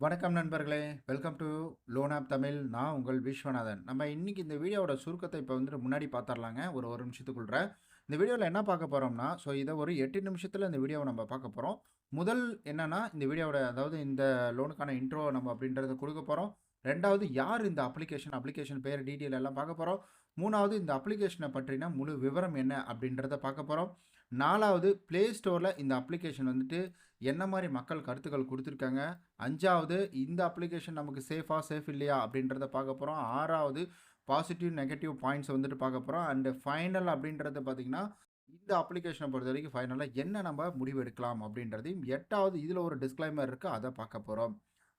வணக்கம் நண்பர்களே. Welcome to loan app Tamil நான் உங்கள் விஸ்வநாதன். நம்ம இன்றைக்கி இந்த வீடியோவோட சுருக்கத்தை இப்போ வந்துட்டு முன்னாடி பார்த்துடலாங்க ஒரு ஒரு நிமிஷத்துக்குள்ள இந்த வீடியோவில் என்ன பார்க்க போகிறோம்னா ஸோ இதை ஒரு எட்டு நிமிஷத்தில் இந்த வீடியோவை நம்ம பார்க்க போகிறோம் முதல் என்னன்னா இந்த வீடியோவோட அதாவது இந்த லோனுக்கான இன்ட்ரோ நம்ம அப்படின்றத கொடுக்க போகிறோம் ரெண்டாவது யார் இந்த அப்ளிகேஷன் அப்ளிகேஷன் பேர் டீட்டெயில் எல்லாம் பார்க்க போகிறோம் மூணாவது இந்த அப்ளிகேஷனை பற்றின முழு விவரம் என்ன அப்படின்றத பார்க்க போகிறோம் நாலாவது ப்ளே ஸ்டோரில் இந்த அப்ளிகேஷன் வந்துட்டு என்ன மாதிரி மக்கள் கருத்துக்கள் கொடுத்துருக்காங்க? அஞ்சாவது இந்த அப்ளிகேஷன் நமக்கு சேஃபாக சேஃப் இல்லையா? அப்படின்றத பார்க்க போகிறோம் ஆறாவது பாசிட்டிவ் நெகட்டிவ் பாயிண்ட்ஸ் வந்துட்டு பார்க்க போகிறோம் அண்டு ஃபைனல் அப்படின்றத பார்த்தீங்கன்னா இந்த அப்ளிகேஷனை பொறுத்த வரைக்கும் ஃபைனலாக என்ன நம்ம முடிவெடுக்கலாம் அப்படின்றதையும் எட்டாவது இதில் ஒரு டிஸ்க்ளைமர் இருக்குது அதை பார்க்க போகிறோம்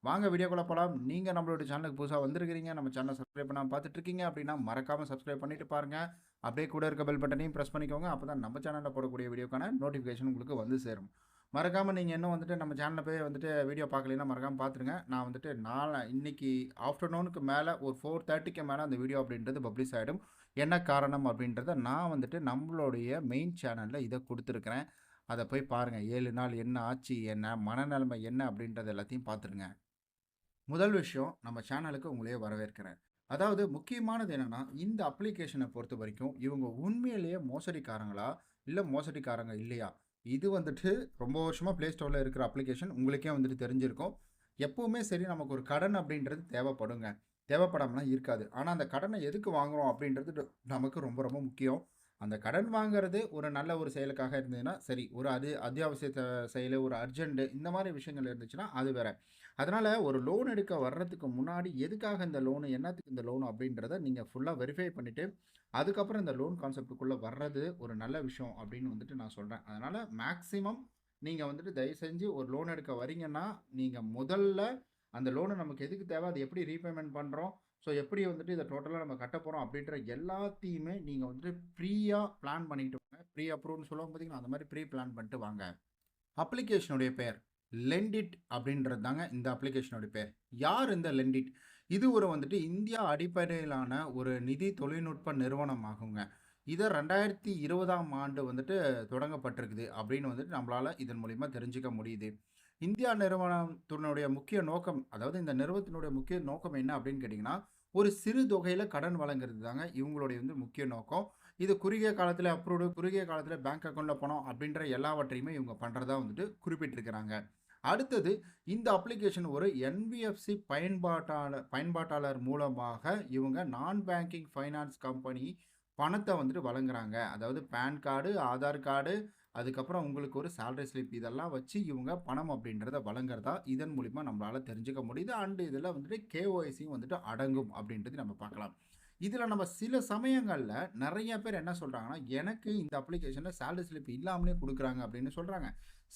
வாங்க வீடியோக்குள்ள போகலாம் நீங்கள் நம்மளோட சேனலுக்கு புதுசாக வந்திருக்கிறீங்க நம்ம சேனலை சப்ஸ்கிரைப் பண்ணால் பார்த்துட்ருக்கீங்க அப்படின்னா மறக்காமல் சப்ஸ்கிரைப் பண்ணிட்டு பாருங்கள் அப்படியே கூட இருக்க பெல் பட்டனையும் ப்ரெஸ் பண்ணிக்கோங்க. அப்போ தான் நம்ம சேனலில் போடக்கூடிய வீடியோக்கான நோட்டிஃபிகேஷன் உங்களுக்கு வந்து சேரும். மறக்காமல் நீங்கள் இன்னும் வந்துட்டு நம்ம சேனலில் போய் வந்துட்டு வீடியோ பார்க்கலன்னா மறக்காமல் பார்த்துருங்க. நான் வந்துட்டு நாளை இன்றைக்கி ஆஃப்டர்நூனுக்கு மேலே ஒரு ஃபோர் தேர்ட்டிக்கு மேலே அந்த வீடியோ அப்படின்றது பப்ளிஷ் ஆகிடும் என்ன காரணம் அப்படின்றத நான் வந்துட்டு நம்மளுடைய மெயின் சேனலில் இதை கொடுத்துருக்குறேன். அதை போய் பாருங்கள் ஏழு நாள் என்ன ஆச்சு என்ன மனநிலைமை என்ன அப்படின்றது எல்லாத்தையும் பார்த்துருங்க. முதல் விஷயம் நம்ம சேனலுக்கு உங்களையே வரவேற்கிறேன். அதாவது முக்கியமானது என்னென்னா இந்த அப்ளிகேஷனை பொறுத்த வரைக்கும் இவங்க உண்மையிலேயே மோசடிக்காரங்களா? இல்லை மோசடிக்காரங்க இல்லையா? இது வந்துட்டு ரொம்ப வருஷமாக ப்ளே ஸ்டோரில் இருக்கிற அப்ளிகேஷன் உங்களுக்கே வந்துட்டு தெரிஞ்சிருக்கும். எப்போவுமே சரி நமக்கு ஒரு கடன் அப்படின்றது தேவைப்படுங்க. தேவைப்படாமலாம் இருக்காது. ஆனால் அந்த கடனை எதுக்கு வாங்குறோம் அப்படின்றது நமக்கு ரொம்ப ரொம்ப முக்கியம். அந்த கடன் வாங்குறது ஒரு நல்ல ஒரு செயலுக்காக இருந்ததுன்னா சரி ஒரு அது அத்தியாவசிய செயல் ஒரு அர்ஜென்ட் இந்த மாதிரி விஷயங்கள் இருந்துச்சுன்னா அது வேறு. அதனால் ஒரு லோன் எடுக்க வர்றதுக்கு முன்னாடி எதுக்காக இந்த லோனு என்னத்துக்கு இந்த லோன் அப்படின்றத நீங்கள் ஃபுல்லாக வெரிஃபை பண்ணிவிட்டு அதுக்கப்புறம் இந்த லோன் கான்செப்டுக்குள்ளே வர்றது ஒரு நல்ல விஷயம் அப்படின்னு வந்துட்டு நான் சொல்கிறேன் அதனால் மேக்ஸிமம் நீங்கள் வந்துட்டு தயவு செஞ்சு ஒரு லோன் எடுக்க வரீங்கன்னா நீங்கள் முதல்ல அந்த லோனு நமக்கு எதுக்கு தேவை? அது எப்படி ரீபேமெண்ட் பண்ணுறோம் ஸோ எப்படி வந்துட்டு இதை டோட்டலாக நம்ம கட்ட போகிறோம் அப்படின்ற எல்லாத்தையுமே நீங்கள் வந்துட்டு ப்ரீயாக பிளான் பண்ணிட்டு வாங்க. ப்ரீ அப்ரூவ்னு சொல்லுவாங்க பார்த்தீங்கன்னா அந்த மாதிரி ப்ரீ பிளான் பண்ணிட்டு வாங்க. அப்ளிகேஷனுடைய பேர் லெண்டிட் அப்படின்றது தாங்க இந்த அப்ளிகேஷனுடைய பேர். யார் இந்த லெண்டிட் இது ஒரு வந்துட்டு இந்தியா அடிப்படையிலான ஒரு நிதி தொழில்நுட்ப நிறுவனம் ஆகுங்க இதை ரெண்டாயிரத்தி இருபதாம் ஆண்டு வந்துட்டு தொடங்கப்பட்டிருக்குது அப்படின்னு வந்துட்டு நம்மளால் இதன் மூலிமா தெரிஞ்சுக்க முடியுது. இந்தியா நிறுவனத்தினுடைய முக்கிய நோக்கம் அதாவது இந்த நிறுவனத்தினுடைய முக்கிய நோக்கம் என்ன அப்படின்னு கேட்டிங்கன்னா ஒரு சிறு தொகையில் கடன் வழங்குறது தாங்க இவங்களுடைய வந்து முக்கிய நோக்கம். இது குறுகிய காலத்தில் அப்ரூவ்டு குறுகிய காலத்தில் பேங்க் அக்கௌண்ட்டில் பணம் அப்படின்ற எல்லாவற்றையுமே இவங்க பண்ணுறதா வந்துட்டு குறிப்பிட்டிருக்கிறாங்க. அடுத்தது இந்த அப்ளிகேஷன் ஒரு என்பிஎஃப்சி பயன்பாட்டாளர் பயன்பாட்டாளர் மூலமாக இவங்க நான் பேங்கிங் ஃபைனான்ஸ் கம்பெனி பணத்தை வந்துட்டு வழங்குறாங்க. அதாவது பேன் கார்டு ஆதார் கார்டு அதுக்கப்புறம் உங்களுக்கு ஒரு சேலரி ஸ்லிப் இதெல்லாம் வச்சு இவங்க பணம் அப்படின்றத வழங்குறதா இதன் மூலிமா நம்மளால் தெரிஞ்சுக்க முடியுது. அண்டு இதில் வந்துட்டு கேஒய்சியும் வந்துட்டு அடங்கும் அப்படின்றது நம்ம பார்க்கலாம். இதில் நம்ம சில சமயங்களில் நிறைய பேர் என்ன சொல்கிறாங்கன்னா எனக்கு இந்த அப்ளிகேஷனில் சேலரி ஸ்லிப் இல்லாமலே கொடுக்குறாங்க அப்படின்னு சொல்கிறாங்க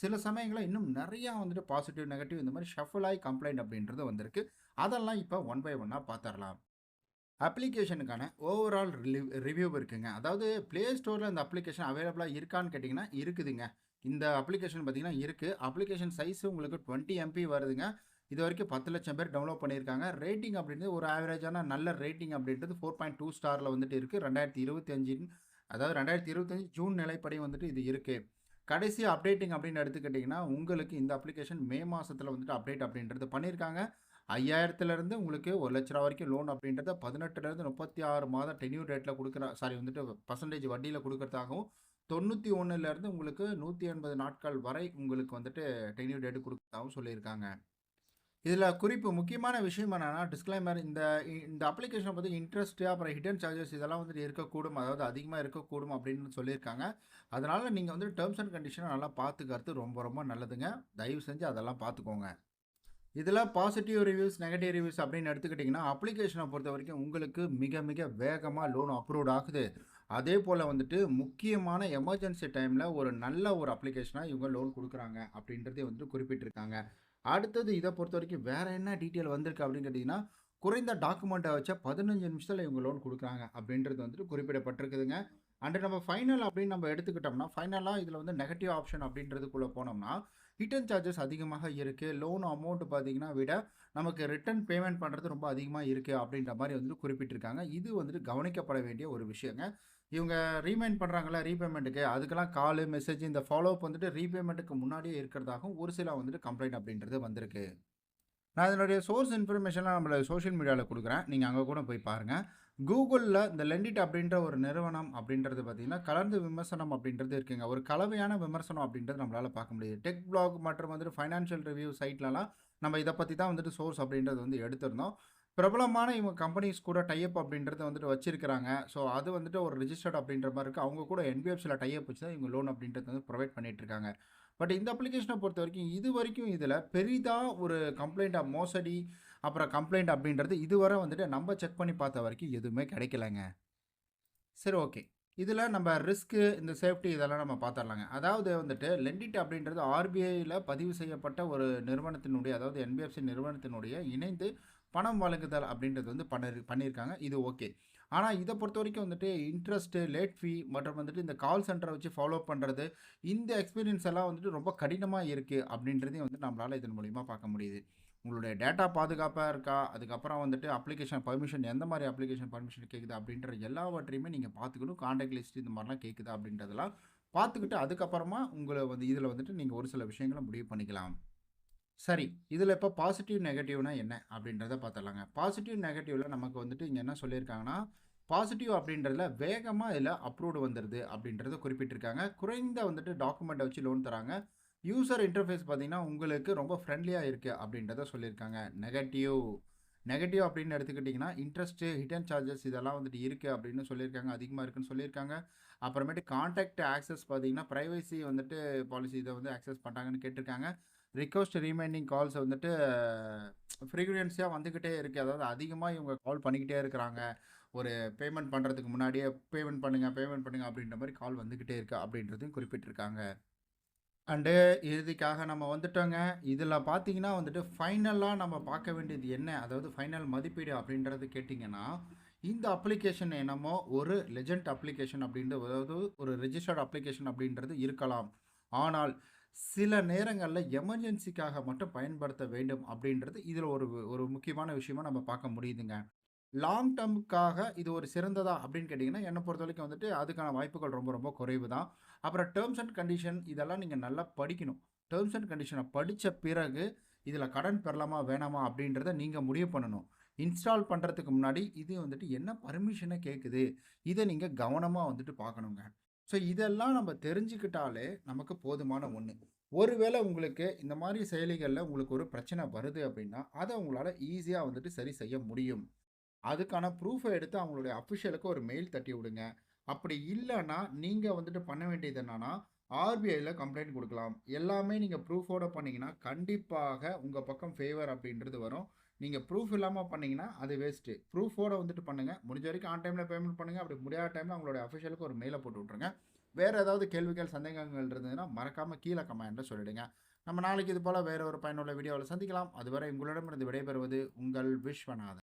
சில சமயங்களில் இன்னும் நிறையா வந்துட்டு பாசிட்டிவ் நெகட்டிவ் இந்த மாதிரி ஷஃபிள் ஆகி கம்ப்ளைண்ட் அப்படின்றது வந்திருக்கு. அதெல்லாம் இப்போ ஒன் பை ஒன்னாக பார்த்துடலாம் அப்ளிகேஷனுக்கான ஓவரால் ரிவ்யூ இருக்குங்க. அதாவது ப்ளே ஸ்டோரில் இந்த அப்ளிகேஷன் அவைலபிளாக இருக்கான்னு கேட்டிங்கன்னா இருக்குதுங்க. இந்த அப்ளிகேஷன் பார்த்தீங்கன்னா இருக்குது அப்ளிகேஷன் சைஸ் உங்களுக்கு டுவெண்ட்டி எம்பி வருதுங்க. இது வரைக்கும் பத்து லட்சம் பேர் டவுன்லோட் பண்ணியிருக்காங்க. ரேட்டிங் அப்படின்றது ஒரு ஆவரேஜான நல்ல ரேட்டிங் அப்படின்றது ஃபோர் பாயிண்ட் டூ ஸ்டாரில் வந்துட்டு இருக்குது ரெண்டாயிரத்தி இருபத்தஞ்சின் அதாவது ரெண்டாயிரத்தி இருபத்தஞ்சி ஜூன் நிலைப்படி வந்துட்டு இது இருக்குது கடைசி அப்டேட்டிங் அப்படின்னு எடுத்துக்கிட்டிங்கன்னா உங்களுக்கு இந்த அப்ளிகேஷன் மே மாதத்தில் வந்துட்டு அப்டேட் அப்படின்றது பண்ணியிருக்காங்க. ஐயாயிரத்துலேருந்து உங்களுக்கு ஒரு லட்ச ரூபா வரைக்கும் லோன் அப்படின்றத பதினெட்டுலேருந்து முப்பத்தி ஆறு மாதம் டென்யூர் ரேட்டில் கொடுக்குற சாரி வந்துட்டு பர்சன்டேஜ் வட்டியில் கொடுக்கறதாகவும் தொண்ணூற்றி ஒன்றுலேருந்து உங்களுக்கு நூற்றி எண்பது நாட்கள் வரை உங்களுக்கு வந்துட்டு டென்யூர் டேட்டு கொடுக்குறதாகவும் சொல்லியிருக்காங்க. இதில் குறிப்பு முக்கியமான விஷயம் என்னென்னா டிஸ்க்ளைமர் இந்த இந்த அப்ளிகேஷனை பற்றி இன்ட்ரெஸ்ட்டு அப்புறம் ஹிடன் சார்ஜஸ் இதெல்லாம் வந்துட்டு இருக்கக்கூடும். அதாவது அதிகமாக இருக்கக்கூடும் அப்படின்னு சொல்லியிருக்காங்க. அதனால் நீங்கள் வந்து டேர்ம்ஸ் அண்ட் கண்டிஷனை நல்லா பார்த்துக்கிறது ரொம்ப ரொம்ப நல்லதுங்க. தயவு செஞ்சு அதெல்லாம் பார்த்துக்கோங்க. இதில் பாசிட்டிவ் ரிவ்யூஸ் நெகட்டிவ் ரிவ்யூஸ் அப்படின்னு எடுத்துக்கிட்டிங்கன்னா அப்ளிகேஷனை பொறுத்த வரைக்கும் உங்களுக்கு மிக மிக வேகமாக லோன் அப்ரூவ்ட் ஆகுது. அதே போல் வந்துட்டு முக்கியமான எமர்ஜென்சி டைமில் ஒரு நல்ல ஒரு அப்ளிகேஷனாக இவங்க லோன் கொடுக்குறாங்க அப்படின்றதே வந்துட்டு குறிப்பிட்டிருக்காங்க. அடுத்தது இதை பொறுத்த வரைக்கும் வேறு என்ன டீட்டெயில் வந்திருக்கு அப்படின்னு கேட்டிங்கன்னா குறைந்த டாக்குமெண்ட்டை வச்ச பதினஞ்சு நிமிஷத்தில் இவங்க லோன் கொடுக்குறாங்க அப்படின்றது வந்துட்டு குறிப்பிடப்பட்டிருக்குதுங்க. அண்டு நம்ம ஃபைனல் அப்படின்னு நம்ம எடுத்துக்கிட்டோம்னா ஃபைனலாக இதில் வந்து நெகட்டிவ் ஆப்ஷன் அப்படின்றதுக்குள்ளே போனோம்னா ரிட்டர்ன் சார்ஜஸ் அதிகமாக இருக்குது லோன் அமௌண்ட் பார்த்தீங்கன்னா விட நமக்கு ரிட்டர்ன் பேமெண்ட் பண்ணுறது ரொம்ப அதிகமாக இருக்குது அப்படின்ற மாதிரி வந்துட்டு குறிப்பிட்டிருக்காங்க. இது வந்துட்டு கவனிக்கப்பட வேண்டிய ஒரு விஷயங்க. இவங்க ரீமைண்ட் பண்ணுறாங்களா ரீபேமெண்ட்டுக்கு அதுக்கெல்லாம் கால் மெசேஜ் இந்த ஃபாலோஅப் வந்துட்டு ரீபேமெண்ட்டுக்கு முன்னாடியே இருக்கிறதாகவும் ஒரு சில வந்துட்டு கம்ப்ளைண்ட் அப்படின்றது வந்திருக்கு நான் இதனுடைய சோர்ஸ் இன்ஃபர்மேஷன்லாம் நம்மளை சோஷியல் மீடியாவில் கொடுக்குறேன் நீங்கள் அங்கே கூட போய் பாருங்கள் கூகுளில் இந்த லெண்டிட் அப்படின்ற ஒரு நிறுவனம் அப்படின்றது பார்த்தீங்கன்னா, கலந்து விமர்சனம் அப்படின்றது இருக்குங்க. ஒரு கலவையான விமர்சனம் அப்படின்றது நம்மளால் பார்க்க முடியுது. டெக் பிளாக் மற்றும் வந்துட்டு ஃபைனான்ஷியல் ரிவ்யூ சைட்லலாம் நம்ம இதை பற்றி தான் வந்துட்டு சோர்ஸ் அப்படின்றது வந்து எடுத்திருந்தோம். பிரபலமான இவங்க கம்பெனிஸ் கூட டைப் அப்படின்றத வந்துட்டு வச்சிருக்கிறாங்க. ஸோ அது வந்துட்டு ஒரு ரிஜிஸ்டர்ட் அப்படின்ற மாதிரி இருக்குது அவங்க கூட என்பிஎஃப்சியில் டைப் வச்சு தான் இவங்க லோன் அப்படின்றது வந்து ப்ரொவைட் பண்ணிட்டு இருக்காங்க. பட் இந்த அப்ளிகேஷனை பொறுத்த வரைக்கும் இது வரைக்கும் இதில் பெரிதாக ஒரு கம்ப்ளைண்ட்டாக மோசடி, அப்புறம் கம்ப்ளைண்ட் அப்படின்றது இதுவரை வந்துட்டு நம்ம செக் பண்ணி பார்த்த வரைக்கும் எதுவுமே கிடைக்கலங்க. சரி ஓகே. இதில் நம்ம ரிஸ்க்கு இந்த சேஃப்டி இதெல்லாம் நம்ம பார்த்துடலாங்க அதாவது வந்துட்டு லெண்டிட் அப்படின்றது ஆர்பிஐயில் பதிவு செய்யப்பட்ட ஒரு நிறுவனத்தினுடைய அதாவது என்பிஎஃப்சி நிறுவனத்தினுடைய இணைந்து பணம் வழங்குதல் அப்படின்றது வந்து பண்ணி பண்ணியிருக்காங்க. இது ஓகே. ஆனால் இதை பொறுத்த வரைக்கும் வந்துட்டு இன்ட்ரெஸ்ட்டு லேட் ஃபீ மற்றும் வந்துட்டு இந்த கால் சென்டரை வச்சு ஃபாலோ பண்ணுறது இந்த எக்ஸ்பீரியன்ஸ் எல்லாம் வந்துட்டு ரொம்ப கடினமாக இருக்குது அப்படின்றதையும் வந்து நம்மளால் இதன் மூலிமா பார்க்க முடியுது. உங்களுடைய டேட்டா பாதுகாப்பாக இருக்கா? அதுக்கப்புறம் வந்துட்டு அப்ளிகேஷன் பர்மிஷன் எந்த மாதிரி அப்ளிகேஷன் பர்மிஷன் கேட்குது அப்படின்ற எல்லாவற்றையுமே நீங்கள் பார்த்துக்கணும். கான்டாக்ட் லிஸ்ட் இந்த மாதிரிலாம் கேட்குது அப்படின்றதெல்லாம் பார்த்துக்கிட்டு அதுக்கப்புறமா உங்களை வந்து இதில் வந்துட்டு நீங்கள் ஒரு சில விஷயங்கள முடிவு பண்ணிக்கலாம். சரி. இதில் இப்போ பாசிட்டிவ், நெகட்டிவ்னா என்ன அப்படின்றத பார்த்துடலாங்க பாசிட்டிவ், நெகட்டிவ்ல நமக்கு வந்துட்டு இங்கே என்ன சொல்லியிருக்காங்கன்னா, பாசிட்டிவ் அப்படின்றதுல வேகமாக இதில் அப்ரூவ்டு வந்துடுது அப்படின்றத குறிப்பிட்டிருக்காங்க. குறைந்த வந்துட்டு டாக்குமெண்ட்டை வச்சு லோன் தராங்க. யூசர் இன்டர்ஃபேஸ் பார்த்தீங்கன்னா, உங்களுக்கு ரொம்ப ஃப்ரெண்ட்லியாக இருக்குது அப்படின்றத சொல்லியிருக்காங்க. நெகட்டிவ் நெகட்டிவ் அப்படின்னு எடுத்துக்கிட்டிங்கன்னா இன்ட்ரெஸ்ட், ஹிடன் சார்ஜஸ் இதெல்லாம் வந்துட்டு இருக்குது அப்படின்னு சொல்லியிருக்காங்க. அதிகமாக இருக்குன்னு சொல்லியிருக்காங்க. அப்புறமேட்டு கான்டாக்ட் ஆக்சஸ் பார்த்தீங்கன்னா, ப்ரைவசி வந்துட்டு பாலிசி இதை வந்து ஆக்சஸ் பண்ணுறாங்கன்னு கேட்டிருக்காங்க. ரிக்வஸ்ட் ரிமைண்டிங் கால்ஸ் வந்துட்டு ஃப்ரீக்வன்சியாக வந்துக்கிட்டே இருக்குது அதாவது அதிகமாக இவங்க கால் பண்ணிக்கிட்டே இருக்கிறாங்க. ஒரு பேமெண்ட் பண்ணுறதுக்கு முன்னாடியே பேமெண்ட் பண்ணுங்க, பேமெண்ட் பண்ணுங்கள் அப்படின்ற மாதிரி கால் வந்துக்கிட்டே இருக்குது அப்படின்றதையும் குறிப்பிட்டிருக்காங்க. அண்டு இறுதிக்காக நம்ம வந்துட்டோங்க. இதில் பார்த்தீங்கன்னா வந்துட்டு ஃபைனலாக நம்ம பார்க்க வேண்டியது என்ன? அதாவது ஃபைனல் மதிப்பீடு அப்படின்றது கேட்டிங்கன்னா இந்த அப்ளிகேஷன் என்னமோ ஒரு லெஜண்ட் அப்ளிகேஷன் அப்படின்றது அதாவது ஒரு ரிஜிஸ்டர்ட் அப்ளிகேஷன் அப்படின்றது இருக்கலாம். ஆனால் சில நேரங்களில் எமர்ஜென்சிக்காக மட்டும் பயன்படுத்த வேண்டும் அப்படின்றது இதில் ஒரு ஒரு முக்கியமான விஷயமா நம்ம பார்க்க முடியுதுங்க. லாங் டேர்முக்காக இது ஒரு சிறந்ததா அப்படின்னு கேட்டிங்கன்னால் என்னை பொறுத்த வரைக்கும் வந்துட்டு அதுக்கான வாய்ப்புகள் ரொம்ப ரொம்ப குறைவு தான். அப்புறம் டேர்ம்ஸ் அண்ட் கண்டிஷன் இதெல்லாம் நீங்கள் நல்லா படிக்கணும். டேர்ம்ஸ் அண்ட் கண்டிஷனை படித்த பிறகு, இதில் கடன் பெறலாமா, வேணாமா அப்படின்றத நீங்கள் முடிவு பண்ணணும். இன்ஸ்டால் பண்ணுறதுக்கு முன்னாடி இது வந்துட்டு என்ன பர்மிஷனை கேட்குது? இதை நீங்கள் கவனமாக வந்துட்டு பார்க்கணுங்க. ஸோ இதெல்லாம் நம்ம தெரிஞ்சுக்கிட்டாலே நமக்கு போதுமான ஒன்று ஒருவேளை உங்களுக்கு இந்த மாதிரி செயலிகளில் உங்களுக்கு ஒரு பிரச்சனை வருது அப்படின்னா, அதை உங்களால் ஈஸியாக வந்துட்டு சரி செய்ய முடியும். அதுக்கான ப்ரூஃபை எடுத்து அவங்களுடைய அஃபிஷியலுக்கு ஒரு மெயில் தட்டி விடுங்க. அப்படி இல்லைன்னா நீங்கள் வந்துட்டு பண்ண வேண்டியது என்னன்னா, ஆர்பிஐயில் கம்ப்ளைண்ட் கொடுக்கலாம் எல்லாமே நீங்கள் ப்ரூஃபோடு பண்ணிங்கன்னா கண்டிப்பாக உங்கள் பக்கம் ஃபேவர் அப்படின்றது வரும். நீங்கள் ப்ரூஃப் இல்லாமல் பண்ணிங்கன்னா அது வேஸ்ட்டு. ப்ரூஃபோடு வந்துட்டு பண்ணுங்க. முடிஞ்ச வரைக்கும் ஆன் டைமில் பேமெண்ட் பண்ணுங்க. அப்படி முடியாத டைமில் உங்களுடைய அஃபிஷியலுக்கு ஒரு மெயிலை போட்டு விட்ருங்க வேறு ஏதாவது கேள்விகள், சந்தேகங்கள் இருந்ததுன்னா, மறக்காமல் கீழே கமெண்ட்ல சொல்லிடுங்க. நம்ம நாளைக்கு இது போல் வேறு ஒரு பயனுள்ள வீடியோவில் சந்திக்கலாம். அதுவரை உங்களிடமிருந்து விடைபெறுவது உங்கள் விஸ்வநாதன்.